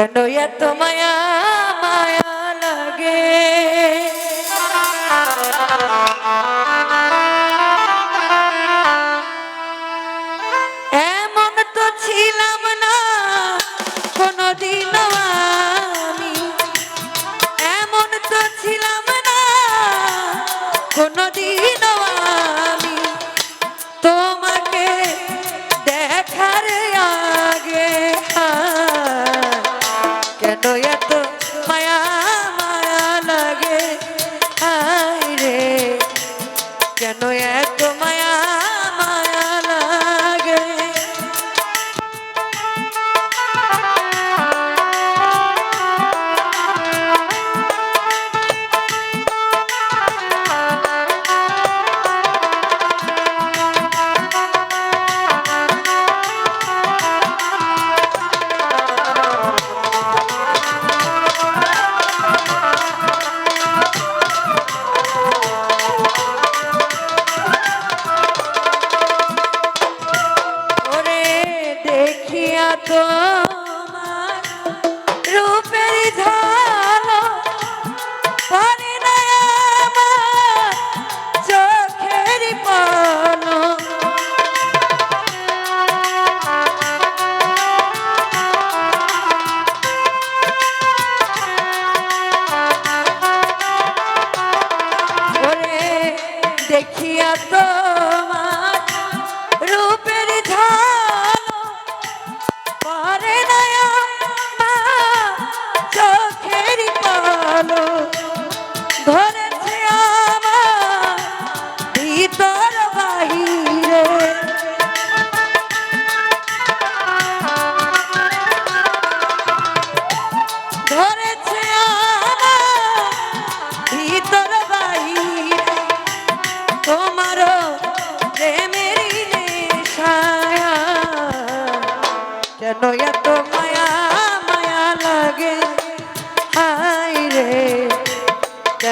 কেন এত মায়া মায়া লাগে? এমন তো ছিলাম না কোনদিন আমি। এমন তো ছিলাম না কোনদিন কেন এত পালো ধরেছে আমার ভিতর বাহিরে। ধরেছে আমার ভিতর বাহিরে, তোমারও প্রেমেরই নেশায়া। কেন এত মায়া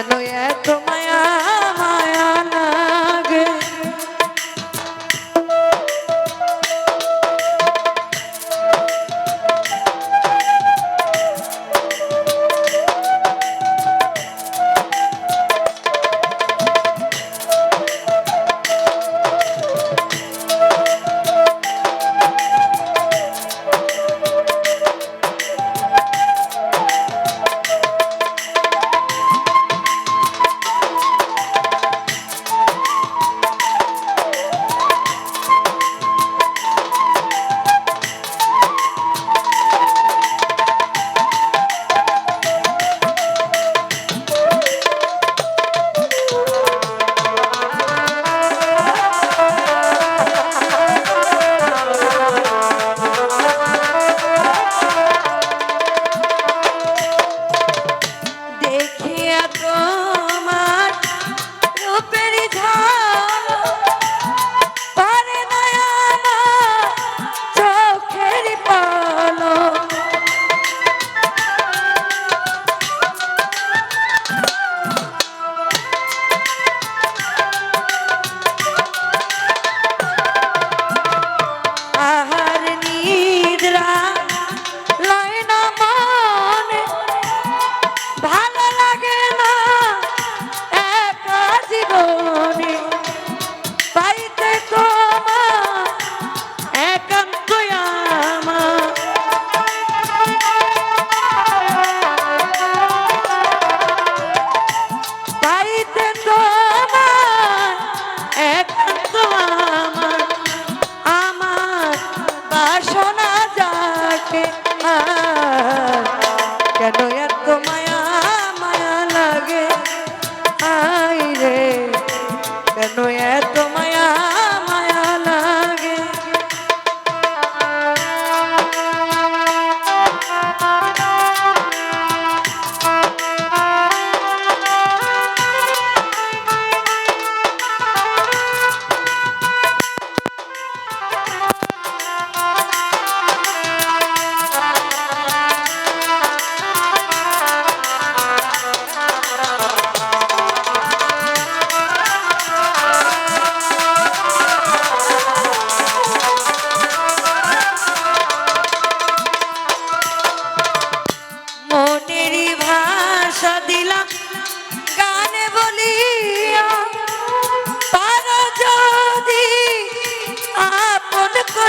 কেন এত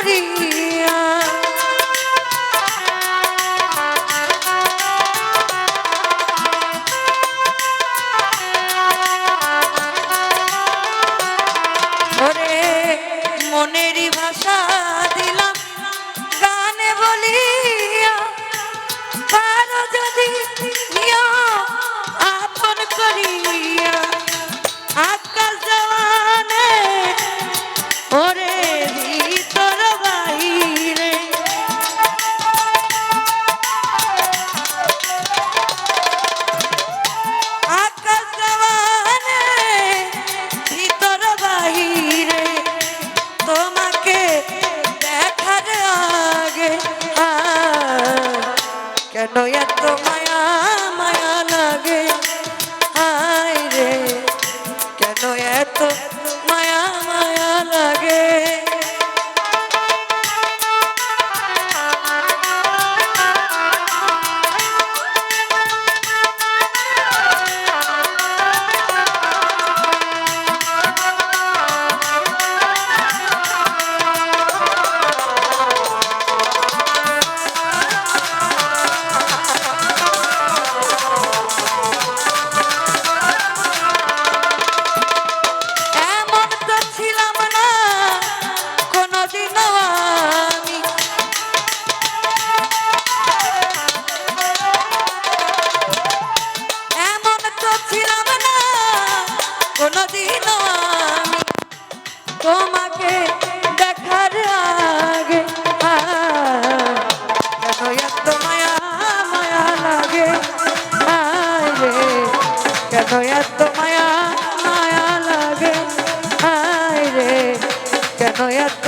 করিয়া কেন এত মায়া? কেন এত